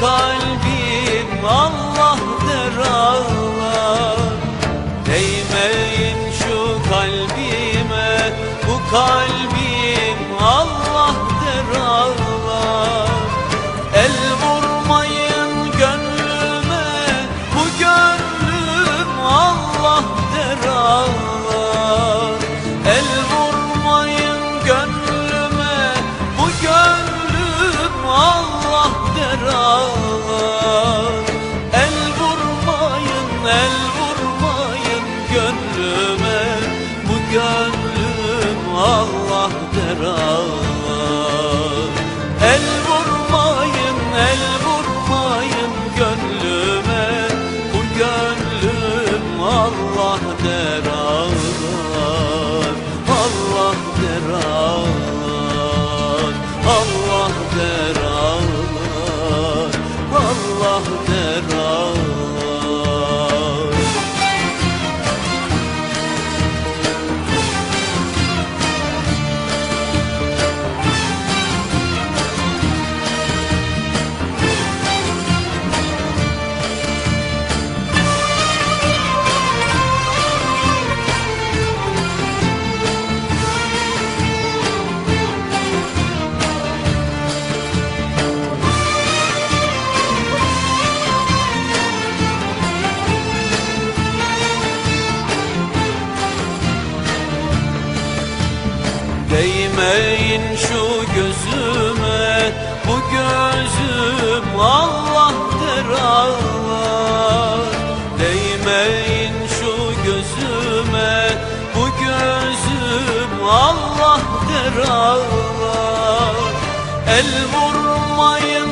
kalbim Allah'tır ağlar. Değmeyin şu kalbime bu kalbime Bakmayın şu gözüme Bu gözüm Allah der Allah Değmeyin şu gözüme Bu gözüm Allah der Allah El vurmayın